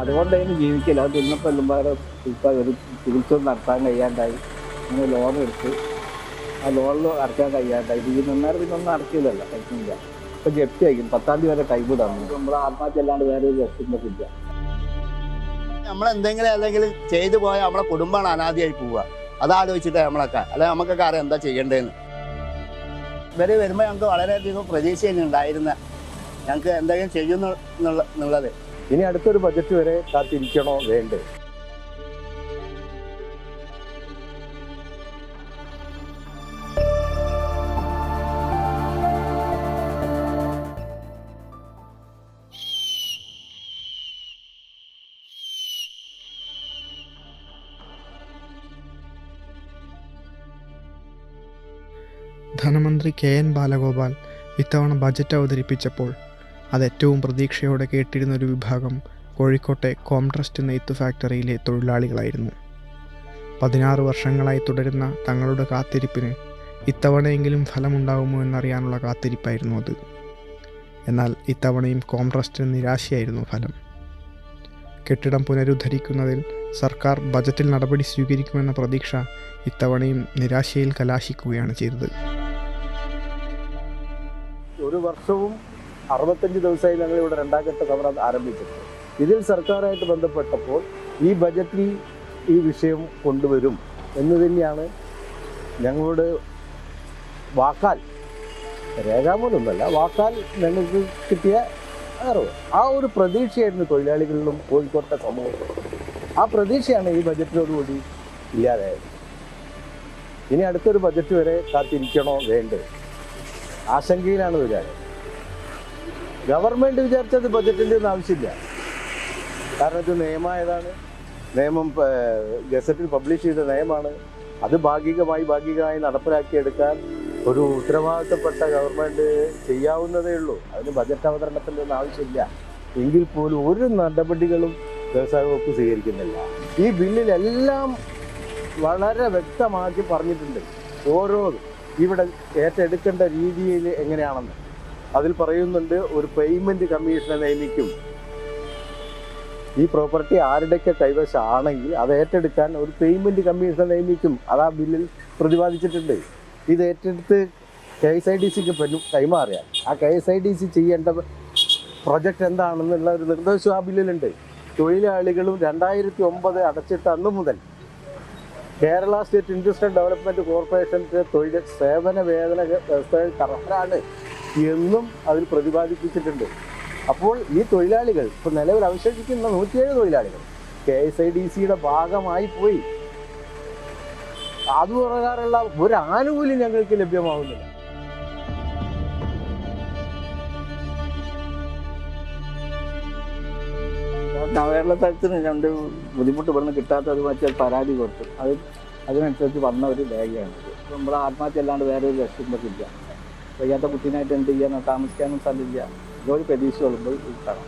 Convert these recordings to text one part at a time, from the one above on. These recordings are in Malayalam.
അതുകൊണ്ടായിരുന്നു ജീവിക്കില്ല അത് തിന്നപ്പോൾ എല്ലുമ്പാടെ ഒരു ചികിത്സ നടത്താൻ കഴിയാണ്ടായി. അങ്ങനെ ലോൺ എടുത്ത് ആ ലോണിൽ അടയ്ക്കാൻ കഴിയാണ്ടായി. ഇത് നിന്നാൽ പിന്നെ ഒന്നും അടക്കില്ലല്ലോ കഴിക്കുന്നില്ല ഇപ്പം ജപ്തി ആയിരിക്കും പത്താം തീയതി വരെ ടൈം തന്നു നമ്മൾ ആത്മഹത്യ അല്ലാണ്ട് വേറെ ഒരു രക്ഷത്തില്ല നമ്മളെന്തെങ്കിലും അല്ലെങ്കിൽ ചെയ്തു പോയാൽ നമ്മളെ കുടുംബമാണ് അനാദിയായി പോവുക. അതാലോചിച്ചിട്ട് നമ്മളൊക്കെ. അല്ലെ നമുക്കൊക്കെ അറിയാം എന്താ ചെയ്യേണ്ടതെന്ന് ഇവർ വരുമ്പോൾ ഞങ്ങൾക്ക് വളരെയധികം പ്രതീക്ഷയാണ് ഉണ്ടായിരുന്ന. ഞങ്ങൾക്ക് എന്തെങ്കിലും ചെയ്യുന്നു എന്നുള്ള എന്നുള്ളത്. ഇനി അടുത്തൊരു ബജറ്റ് വരെ കാത്തിരിക്കണോ? വേണ്ടേ. ധനമന്ത്രി കെ എൻ ബാലഗോപാൽ ഇത്തവണ ബജറ്റ് അവതരിപ്പിച്ചപ്പോൾ അത് ഏറ്റവും പ്രതീക്ഷയോടെ കേട്ടിരുന്ന ഒരു വിഭാഗം കോഴിക്കോട്ടെ കോംട്രസ്റ്റ് നെയ്ത്ത് ഫാക്ടറിയിലെ തൊഴിലാളികളായിരുന്നു. പതിനാറ് വർഷങ്ങളായി തുടരുന്ന തങ്ങളുടെ കാത്തിരിപ്പിന് ഇത്തവണയെങ്കിലും ഫലമുണ്ടാകുമോ എന്നറിയാനുള്ള കാത്തിരിപ്പായിരുന്നു അത്. എന്നാൽ ഇത്തവണയും കോംട്രസ്റ്റിന് നിരാശയായിരുന്നു ഫലം. കെട്ടിടം പുനരുദ്ധരിക്കുന്നതിൽ സർക്കാർ ബജറ്റിൽ നടപടി സ്വീകരിക്കുമെന്ന പ്രതീക്ഷ ഇത്തവണയും നിരാശയിൽ കലാശിക്കുകയാണ് ചെയ്തത്. ഒരു വർഷവും അറുപത്തഞ്ച് ദിവസമായി ഞങ്ങൾ ഇവിടെ രണ്ടാം സമരം ആരംഭിച്ചിട്ടുണ്ട്. ഇതിൽ സർക്കാരായിട്ട് ബന്ധപ്പെട്ടപ്പോൾ ഈ ബജറ്റിൽ ഈ വിഷയം കൊണ്ടുവരും എന്ന് തന്നെയാണ് ഞങ്ങളോട് വാക്കാൽ രേഖാമൂലമല്ല വാക്കാൽ ഞങ്ങൾക്ക് കിട്ടിയ അറിവ്. ആ ഒരു പ്രതീക്ഷയായിരുന്നു തൊഴിലാളികളിലും കോഴിക്കോട്ടെ സമൂഹത്തിലും ആ പ്രതീക്ഷയാണ് ഈ ബജറ്റിനോടുകൂടി ഇല്ലാതായത്. ഇനി അടുത്തൊരു ബജറ്റ് വരെ കാത്തിരിക്കണോ വേണ്ടത്? ആശങ്കയിലാണ് തൊഴിലാളി ഗവൺമെന്റ് വിചാരിച്ചത് ബജറ്റിന്റെ ഒന്നും ആവശ്യമില്ല. കാരണം ഇത് നിയമമായതാണ്. നിയമം ഗസറ്റിൽ പബ്ലിഷ് ചെയ്ത നിയമമാണ്. അത് ഭാഗികമായി ഭാഗികമായി നടപ്പിലാക്കിയെടുക്കാൻ ഒരു ഉത്തരവാദിത്തപ്പെട്ട ഗവൺമെന്റ് ചെയ്യാവുന്നതേ ഉള്ളൂ. അതിന് ബജറ്റ് അവതരണത്തിന്റെ ഒന്നും ആവശ്യമില്ല. എങ്കിൽ പോലും ഒരു നടപടികളും വ്യവസായ വകുപ്പ് സ്വീകരിക്കുന്നില്ല. ഈ ബില്ലിലെല്ലാം വളരെ വ്യക്തമാക്കി പറഞ്ഞിട്ടുണ്ട്. ഓരോ ഇവിടെ ഏറ്റെടുക്കേണ്ട രീതിയിൽ എങ്ങനെയാണെന്ന്. അതിൽ പറയുന്നുണ്ട് ഒരു പേയ്മെന്റ് കമ്മീഷനെ നിയമിക്കും ഈ പ്രോപ്പർട്ടി ആരുടെയൊക്കെ കൈവശമാണെങ്കിൽ അത് ഏറ്റെടുക്കാൻ ഒരു പേയ്മെന്റ് കമ്മീഷനെ നിയമിക്കും അത് ആ ബില്ലിൽ പ്രതിപാദിച്ചിട്ടുണ്ട്. ഇത് ഏറ്റെടുത്ത് കെ എസ് ഐ ഡി സിക്ക് കൈമാറിയാൽ ആ K S I D C ചെയ്യേണ്ട പ്രൊജക്റ്റ് എന്താണെന്നുള്ള ഒരു നിർദ്ദേശം ആ ബില്ലിലുണ്ട്. തൊഴിലാളികളും രണ്ടായിരത്തി ഒമ്പത് അടച്ചിട്ട് അന്ന് മുതൽ കേരള സ്റ്റേറ്റ് ഇൻഡസ്ട്രിയൽ ഡെവലപ്മെന്റ് കോർപ്പറേഷന്റെ തൊഴിൽ സേവന വേതന വ്യവസ്ഥയിൽ അർഹരാണ് എന്നും അതിൽ പ്രതിപാദിപ്പിച്ചിട്ടുണ്ട്. അപ്പോൾ ഈ തൊഴിലാളികൾ ഇപ്പോൾ നിലവിൽ അവശേഷിക്കുന്ന നൂറ്റിയേഴ് തൊഴിലാളികൾ കെ എസ് ഐ ഡി സിയുടെ ഭാഗമായി പോയി. അതുപ്രകാരമുള്ള ഒരു ആനുകൂല്യം ഞങ്ങൾക്ക് ലഭ്യമാവുന്നില്ല. നവകേരള തലത്തിന് രണ്ട് ബുദ്ധിമുട്ട് പറഞ്ഞ് കിട്ടാത്തത് വെച്ചാൽ പരാതി കൊടുത്തു. അത് അതിനനുസരിച്ച് വന്ന ഒരു രേഖയാണ് നമ്മൾ ആത്മഹത്യ അല്ലാണ്ട് വേറെ ഒരു രക്ഷയില്ല വയ്യാത്ത കുട്ടീനായിട്ട് എന്ത് ചെയ്യാൻ താമസിക്കാനും സ്ഥലമില്ല. ഇതൊരു പ്രതീക്ഷ വരുമ്പോൾ കിട്ടണം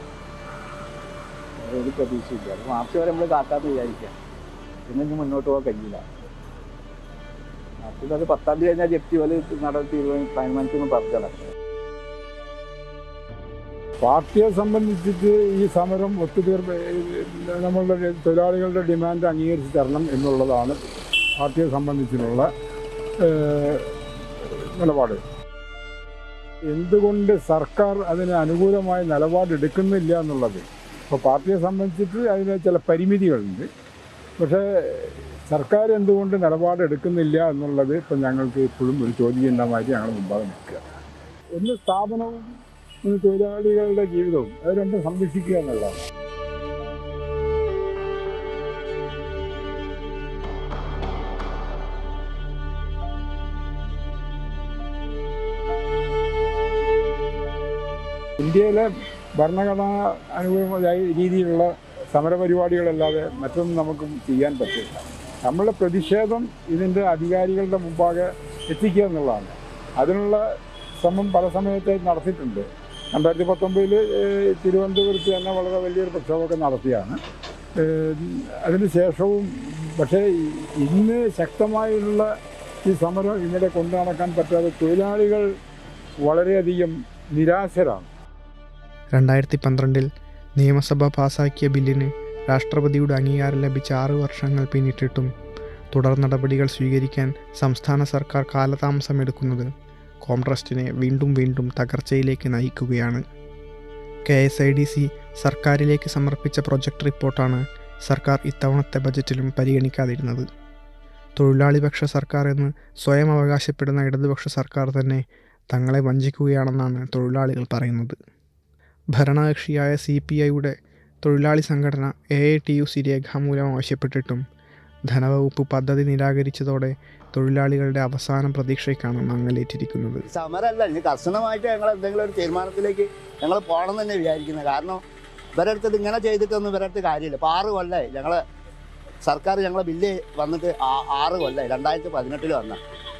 ഒരു പ്രതീക്ഷയില്ല. അത് മാർച്ച് വരെ നമ്മൾ കാക്കാന്ന് വിചാരിക്കാം. പിന്നെ ഇനി മുന്നോട്ട് പോകാൻ കഴിയില്ല. മാർച്ചിൽ അത് പത്താം തീയതി കഴിഞ്ഞാൽ ജപ്തി പോലെ നടത്തി തീരുമാനിക്കുന്നു പറഞ്ഞതാണ്. പാർട്ടിയെ സംബന്ധിച്ചിട്ട് ഈ സമരം ഒത്തുതീർപ്പ് നമ്മളുടെ തൊഴിലാളികളുടെ ഡിമാൻഡ് അംഗീകരിച്ച് തരണം എന്നുള്ളതാണ് പാർട്ടിയെ സംബന്ധിച്ചിട്ടുള്ള നിലപാട്. എന്തുകൊണ്ട് സർക്കാർ അതിന് അനുകൂലമായ നിലപാടെടുക്കുന്നില്ല എന്നുള്ളത്? ഇപ്പോൾ പാർട്ടിയെ സംബന്ധിച്ചിട്ട് അതിന് ചില പരിമിതികളുണ്ട്. പക്ഷേ സർക്കാർ എന്തുകൊണ്ട് നിലപാടെടുക്കുന്നില്ല എന്നുള്ളത് ഇപ്പം ഞങ്ങൾക്ക് ഇപ്പോഴും ഒരു ചോദ്യചിഹ്നമായിട്ട് ഞങ്ങൾ മുമ്പാകെ നിൽക്കുക. ഒന്ന് സ്ഥാപനവും തൊഴിലാളികളുടെ ജീവിതവും അത് രണ്ടും സംരക്ഷിക്കുക എന്നുള്ളതാണ്. ഇന്ത്യയിലെ ഭരണഘടനാ അനുകൂലമായ രീതിയിലുള്ള സമരപരിപാടികളല്ലാതെ മറ്റൊന്നും നമുക്ക് ചെയ്യാൻ പറ്റില്ല. നമ്മളുടെ പ്രതിഷേധം ഇതിന്റെ അധികാരികളുടെ മുമ്പാകെ എത്തിക്കുക എന്നുള്ളതാണ്. അതിനുള്ള ശ്രമം പല സമയത്ത് നടത്തിയിട്ടുണ്ട്. രണ്ടായിരത്തി പത്തൊമ്പതിൽ തിരുവനന്തപുരത്ത് തന്നെ വളരെ വലിയൊരു പ്രക്ഷോഭമൊക്കെ നടത്തിയാണ്. ഏഹ് അതിന് ശേഷവും പക്ഷേ ഇന്ന് ശക്തമായുള്ള ഈ സമരം ഇവിടെ കൊണ്ടു നടക്കാൻ പറ്റാതെ തൊഴിലാളികൾ വളരെയധികം നിരാശരാണ്. രണ്ടായിരത്തി പന്ത്രണ്ടിൽ നിയമസഭ പാസാക്കിയ ബില്ലിന് രാഷ്ട്രപതിയുടെ അംഗീകാരം ലഭിച്ച ആറ് വർഷങ്ങൾ പിന്നിട്ടിട്ടും തുടർ നടപടികൾ സ്വീകരിക്കാൻ സംസ്ഥാന സർക്കാർ കാലതാമസം എടുക്കുന്നത് കോൺട്രസ്റ്റിനെ വീണ്ടും വീണ്ടും തകർച്ചയിലേക്ക് നയിക്കുകയാണ്. K S I D C സർക്കാരിലേക്ക് സമർപ്പിച്ച പ്രൊജക്ട് റിപ്പോർട്ടാണ് സർക്കാർ ഇത്തവണത്തെ ബജറ്റിലും പരിഗണിക്കാതിരുന്നത്. തൊഴിലാളിപക്ഷ സർക്കാർ എന്ന് സ്വയം അവകാശപ്പെടുന്ന ഇടതുപക്ഷ സർക്കാർ തന്നെ തങ്ങളെ വഞ്ചിക്കുകയാണെന്നാണ് തൊഴിലാളികൾ പറയുന്നത്. ഭരണകക്ഷിയായ സി പി ഐയുടെ തൊഴിലാളി സംഘടന A I T U C രേഖാമൂലം ആവശ്യപ്പെട്ടിട്ടും ധനവകുപ്പ് പദ്ധതി നിരാകരിച്ചതോടെ തൊഴിലാളികളുടെ അവസാന പ്രതീക്ഷയ്ക്കാണ് മങ്ങലേറ്റിരിക്കുന്നത്. സമരമല്ല ഇനി കർശനമായിട്ട് ഞങ്ങൾ എന്തെങ്കിലും ഒരു തീരുമാനത്തിലേക്ക് ഞങ്ങൾ പോകണം തന്നെ വിചാരിക്കുന്നത്. കാരണം ഇവരടുത്ത് ഇങ്ങനെ ചെയ്തിട്ടൊന്നും ഇവരടുത്ത് കാര്യമില്ല. ഇപ്പോൾ ആറ് കൊല്ലമായി ഞങ്ങൾ സർക്കാർ ഞങ്ങളെ ബില്ല് വന്നിട്ട് ആറ് കൊല്ലമായി രണ്ടായിരത്തി പതിനെട്ടിൽ വന്ന.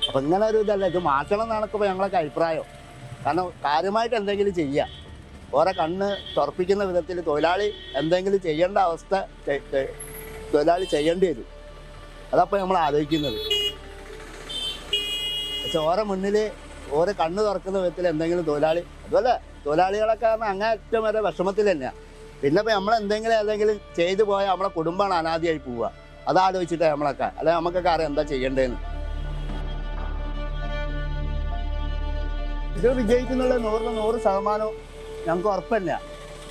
അപ്പോൾ ഇങ്ങനെ ഒരു ഇതല്ല. ഇത് മാറ്റണം എന്നാണ് ഇപ്പോൾ ഞങ്ങളൊക്കെ അഭിപ്രായം. കാരണം കാര്യമായിട്ട് എന്തെങ്കിലും ചെയ്യുക ഓരോ കണ്ണ് തുറപ്പിക്കുന്ന വിധത്തിൽ തൊഴിലാളി എന്തെങ്കിലും ചെയ്യേണ്ട അവസ്ഥ തൊഴിലാളി ചെയ്യേണ്ടി വരും. അതപ്പോൾ നമ്മൾ ആലോചിക്കുന്നത്. പക്ഷെ ഓരോ മുന്നിൽ ഓരോ കണ്ണ് തുറക്കുന്ന വിധത്തിൽ എന്തെങ്കിലും തൊഴിലാളി അതുപോലെ തൊഴിലാളികളൊക്കെ അങ്ങേറ്റം വരെ വിഷമത്തിൽ തന്നെയാണ് പിന്നെ ഇപ്പം നമ്മൾ എന്തെങ്കിലും എന്തെങ്കിലും ചെയ്തു പോയാൽ നമ്മളെ കുടുംബമാണ് അനാദിയായി പോവുക. അതാലോചിച്ചിട്ട് നമ്മളൊക്കെ. അല്ലെ നമുക്കൊക്കെ അറിയാം എന്താ ചെയ്യേണ്ടതെന്ന് ഇത് വിജയിക്കുന്നുള്ള നൂറിന് നൂറ് ശതമാനവും ഞങ്ങൾക്ക് ഉറപ്പല്ല.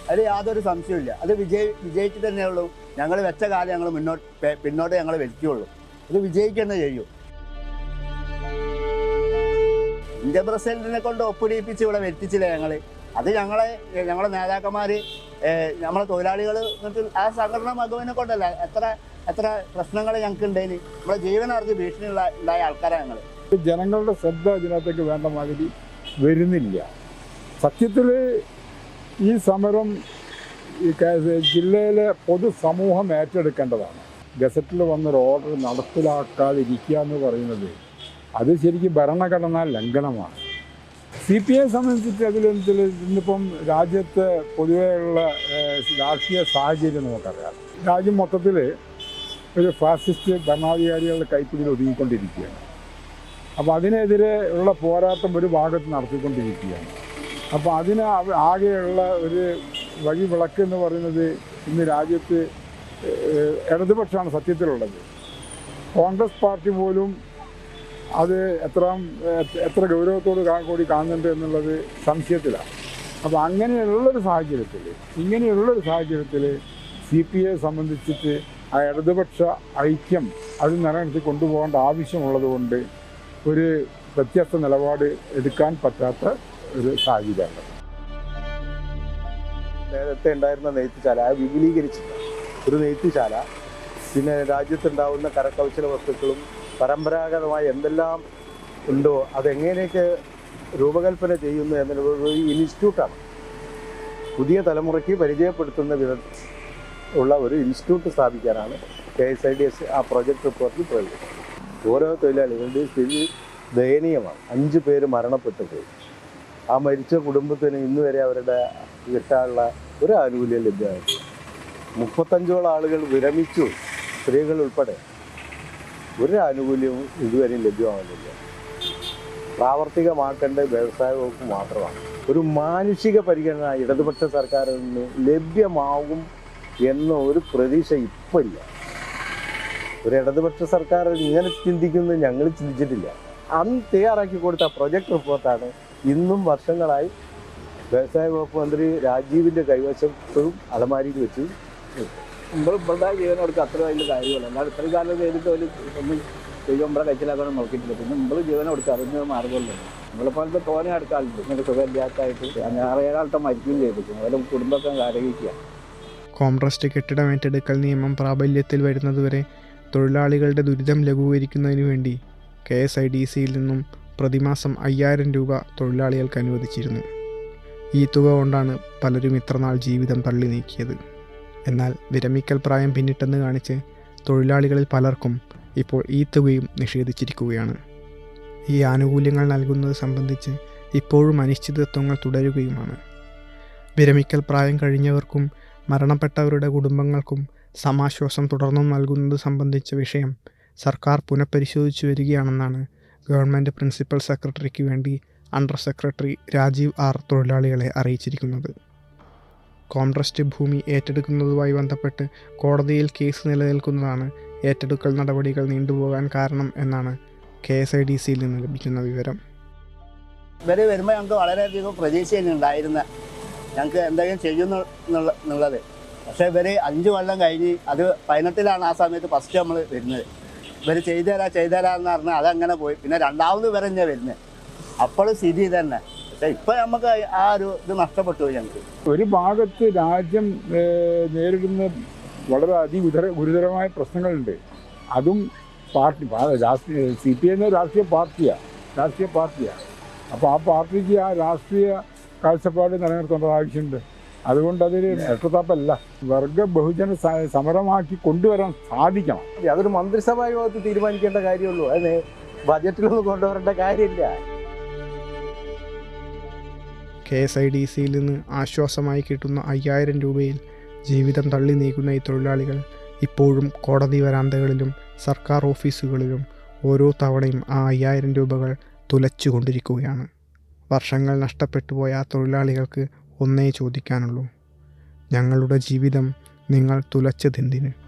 അതിൽ യാതൊരു സംശയമില്ല അത് വിജയി വിജയിച്ച് തന്നെയുള്ളൂ ഞങ്ങൾ വെച്ച കാലം ഞങ്ങൾ മുന്നോട്ട് പിന്നോട്ട് ഞങ്ങൾ വലിക്കുകയുള്ളൂ അത് വിജയിക്കുന്നത് ചെയ്യൂ. ഇന്ത്യ പ്രസിഡന്റിനെ കൊണ്ട് ഒപ്പിടിപ്പിച്ച് ഇവിടെ വരുത്തിച്ചില്ല ഞങ്ങൾ അത് ഞങ്ങളെ ഞങ്ങളെ നേതാക്കന്മാർ നമ്മളെ തൊഴിലാളികൾ ആ സംഘടന മധുവിനെ കൊണ്ടല്ല. എത്ര എത്ര പ്രശ്നങ്ങൾ ഞങ്ങൾക്ക് ഉണ്ടായിന് നമ്മളെ ജീവനാർക്ക് ഭീഷണി ഉണ്ടായ ആൾക്കാരാണ് ഞങ്ങൾ ജനങ്ങളുടെ ശ്രദ്ധ ഇതിനകത്തേക്ക് വേണ്ട മാതിരി വരുന്നില്ല. സത്യത്തിൽ ഈ സമരം ജില്ലയിലെ പൊതുസമൂഹം ഏറ്റെടുക്കേണ്ടതാണ്. ഗസറ്റിൽ വന്നൊരു ഓർഡർ നടപ്പിലാക്കാതിരിക്കുക എന്ന് പറയുന്നത് അത് ശരിക്കും ഭരണഘടനാ ലംഘനമാണ്. സി പി ഐ സംബന്ധിച്ചിട്ട് അതിലെന്തിൽ ഇന്നിപ്പം രാജ്യത്ത് പൊതുവെയുള്ള രാഷ്ട്രീയ സാഹചര്യം നമുക്കറിയാം. രാജ്യം മൊത്തത്തിൽ ഒരു ഫാസിസ്റ്റ് ഭരണാധികാരികളുടെ കൈപ്പിടിയിൽ ഒതുങ്ങിക്കൊണ്ടിരിക്കുകയാണ്. അപ്പോൾ അതിനെതിരെ ഉള്ള പോരാട്ടം ഒരു ഭാഗത്ത് നടത്തിക്കൊണ്ടിരിക്കുകയാണ്. അപ്പോൾ അതിന് ആകെയുള്ള ഒരു വഴി വിളക്ക് എന്ന് പറയുന്നത് ഇന്ന് രാജ്യത്ത് ഇടതുപക്ഷമാണ് സത്യത്തിലുള്ളത്. കോൺഗ്രസ് പാർട്ടി പോലും അത് എത്ര എത്ര ഗൗരവത്തോട് കൂടി കാണുന്നുണ്ട് എന്നുള്ളത് സംശയത്തിലാണ്. അപ്പോൾ അങ്ങനെയുള്ളൊരു സാഹചര്യത്തിൽ ഇങ്ങനെയുള്ളൊരു സാഹചര്യത്തിൽ സി പി ഐ സംബന്ധിച്ചിട്ട് ആ ഇടതുപക്ഷ ഐക്യം അത് നിലനിർത്തി കൊണ്ടുപോകേണ്ട ആവശ്യമുള്ളതുകൊണ്ട് ഒരു വ്യത്യസ്ത നിലപാട് എടുക്കാൻ പറ്റാത്ത ഒരു സാഹചര്യമാണ്. നേരത്തെ ഉണ്ടായിരുന്ന നെയ്ത്തുശാല വിപുലീകരിച്ചില്ല. ഒരു നെയ്ത്തുശാല പിന്നെ രാജ്യത്തുണ്ടാവുന്ന കരകൗശല വസ്തുക്കളും പരമ്പരാഗതമായി എന്തെല്ലാം ഉണ്ടോ അതെങ്ങനെയൊക്കെ രൂപകൽപ്പന ചെയ്യുന്നു എന്നുള്ളത് ഒരു ഇൻസ്റ്റിറ്റ്യൂട്ടാണ്. പുതിയ തലമുറയ്ക്ക് പരിചയപ്പെടുത്തുന്ന വിധ ഉള്ള ഒരു institute സ്ഥാപിക്കാനാണ് K S I D S ആ പ്രൊജക്ട് റിപ്പോർട്ടിൽ പറയുന്നത്. ഓരോ തൊഴിലാളികളുടെയും സ്ഥിതി ദയനീയമാണ്. അഞ്ച് പേര് മരണപ്പെട്ടു പോയി. ആ മരിച്ച കുടുംബത്തിന് ഇന്ന് വരെ അവരുടെ കിട്ടാനുള്ള ഒരു ആനുകൂല്യം ലഭ്യമായിട്ടില്ല. മുപ്പത്തഞ്ചോളം ആളുകൾ വിരമിച്ചു സ്ത്രീകൾ ഉൾപ്പെടെ. ഒരു ആനുകൂല്യവും ഇതുവരെ ലഭ്യമാകുന്നില്ല പ്രാവർത്തികമാക്കേണ്ട വ്യവസായ വകുപ്പ് മാത്രമാണ്. ഒരു മാനുഷിക പരിഗണന ഇടതുപക്ഷ സർക്കാരിൽ നിന്ന് ലഭ്യമാകും എന്ന ഒരു പ്രതീക്ഷ ഇപ്പം ഇല്ല. ഒരു ഇടതുപക്ഷ സർക്കാർ ഇങ്ങനെ ചിന്തിക്കുന്നത് ഞങ്ങൾ ചിന്തിച്ചിട്ടില്ല. അന്ന് തയ്യാറാക്കി കൊടുത്ത പ്രൊജക്ട് റിപ്പോർട്ടാണ് ഇന്നും വർഷങ്ങളായി വ്യവസായ വകുപ്പ് മന്ത്രി രാജീവിന്റെ കൈവശത്തും അലമാരിയിൽ വെച്ചു. നമ്മൾ ജീവൻ കൊടുക്കുക അത്ര വലിയ കാര്യമല്ല. അല്ലാതെ ഇത്രയും കാലം ചെയ്തിട്ട് ഒരു ഒന്നും ചെയ്യുമ്പോൾ നമ്മുടെ കഴിച്ചിലാക്കണം നോക്കിയിട്ടില്ല. പിന്നെ നമ്മൾ ജീവനം കൊടുക്കുക അതിന് മാർഗമല്ലോ നമ്മളെപ്പോലത്തെ തോനെ അടുക്കാളുണ്ട് ഇങ്ങനെ സുഖമില്ലാത്തായിട്ട് ഏഴാളത്തെ മരിക്കുകയും ചെയ്തിരിക്കും അവരെ കുടുംബത്തെ ആരോഗ്യിക്കുക. കോംട്രസ്റ്റ് കെട്ടിടം ഏറ്റെടുക്കൽ നിയമം പ്രാബല്യത്തിൽ വരുന്നതുവരെ തൊഴിലാളികളുടെ ദുരിതം ലഘൂകരിക്കുന്നതിനു വേണ്ടി കെ എസ് ഐ ഡി സിയിൽ നിന്നും പ്രതിമാസം അയ്യായിരം രൂപ തൊഴിലാളികൾക്ക് അനുവദിച്ചിരുന്നു. ഈ തുക കൊണ്ടാണ് പലരും ഇത്രനാൾ ജീവിതം തള്ളി നീക്കിയത്. എന്നാൽ വിരമിക്കൽ പ്രായം പിന്നിട്ടെന്ന് കാണിച്ച് തൊഴിലാളികളിൽ പലർക്കും ഇപ്പോൾ ഈ തുകയും നിഷേധിച്ചിരിക്കുകയാണ്. ഈ ആനുകൂല്യങ്ങൾ നൽകുന്നത് സംബന്ധിച്ച് ഇപ്പോഴും അനിശ്ചിതത്വങ്ങൾ തുടരുകയുമാണ്. വിരമിക്കൽ പ്രായം കഴിഞ്ഞവർക്കും മരണപ്പെട്ടവരുടെ കുടുംബങ്ങൾക്കും സമാശ്വാസം തുടർന്നും നൽകുന്നത് സംബന്ധിച്ച വിഷയം സർക്കാർ പുനഃപരിശോധിച്ചു വരികയാണെന്നാണ് ഗവൺമെന്റ് പ്രിൻസിപ്പൽ സെക്രട്ടറിക്ക് വേണ്ടി അണ്ടർ സെക്രട്ടറി രാജീവ് ആർ തൊഴിലാളികളെ അറിയിച്ചിരിക്കുന്നത്. കോംട്രസ്റ്റ് ഭൂമി ഏറ്റെടുക്കുന്നതുമായി ബന്ധപ്പെട്ട് കോടതിയിൽ കേസ് നിലനിൽക്കുന്നതാണ് ഏറ്റെടുക്കൽ നടപടികൾ നീണ്ടുപോകാൻ കാരണം എന്നാണ് കെ എസ് ഐ ഡി സിയിൽ നിന്ന് ലഭിക്കുന്ന വിവരം. വരെ വരുമ്പോൾ ഞങ്ങൾക്ക് വളരെയധികം പ്രതീക്ഷ ഉണ്ടായിരുന്ന ഞങ്ങൾക്ക് എന്തെങ്കിലും ചെയ്യുന്നു എന്നുള്ളത്. പക്ഷേ ഇവർ അഞ്ച് കൊല്ലം കഴിഞ്ഞ് അത് പതിനെട്ടിലാണ് ആ സമയത്ത് ഫസ്റ്റ് നമ്മൾ വരുന്നത്. ഇവർ ചെയ്തുതരാ ചെയ്തുതരാ എന്ന് പറഞ്ഞാൽ അതങ്ങനെ പോയി. പിന്നെ രണ്ടാമത് വരെ തന്നെ വരുന്നത് അപ്പോഴും സ്ഥിതി തന്നെ പക്ഷെ ഇപ്പം നമുക്ക് ആ ഒരു ഇത് നഷ്ടപ്പെട്ടു പോയി ഞങ്ങൾക്ക് ഒരു ഭാഗത്ത് രാജ്യം നേരിടുന്ന വളരെ അതിഗുരുതര ഗുരുതരമായ പ്രശ്നങ്ങളുണ്ട്. അതും പാർട്ടി രാഷ്ട്രീയ സി പി എം രാഷ്ട്രീയ പാർട്ടിയാണ് രാഷ്ട്രീയ പാർട്ടിയാണ് അപ്പോൾ ആ പാർട്ടിക്ക് ആ രാഷ്ട്രീയ കാഴ്ചപ്പാട് നിലനിർത്തേണ്ട ആവശ്യമുണ്ട്. അതുകൊണ്ട് അതൊരു രക്ഷതാപ്പല്ല വർഗ ബഹുജന സമരമാക്കി കൊണ്ടുവരാൻ സാധിക്കണം. അതൊരു മന്ത്രിസഭാ യോഗത്തിൽ തീരുമാനിക്കേണ്ട കാര്യമുള്ളൂ. അതിന് ബജറ്റിലൊന്നും കൊണ്ടുവരേണ്ട കാര്യമില്ല. കെ എസ് ഐ ഡി സിയിൽ നിന്ന് ആശ്വാസമായി കിട്ടുന്ന അയ്യായിരം രൂപയിൽ ജീവിതം തള്ളി നീക്കുന്ന ഈ തൊഴിലാളികൾ ഇപ്പോഴും കോടതി വരാന്തകളിലും സർക്കാർ ഓഫീസുകളിലും ഓരോ തവണയും ആ അയ്യായിരം രൂപകൾ തുലച്ചുകൊണ്ടിരിക്കുകയാണ്. വർഷങ്ങൾ നഷ്ടപ്പെട്ടു പോയ ആ തൊഴിലാളികൾക്ക് ഒന്നേ ചോദിക്കാനുള്ളൂ. ഞങ്ങളുടെ ജീവിതം നിങ്ങൾ തുലച്ചതെന്തിന്?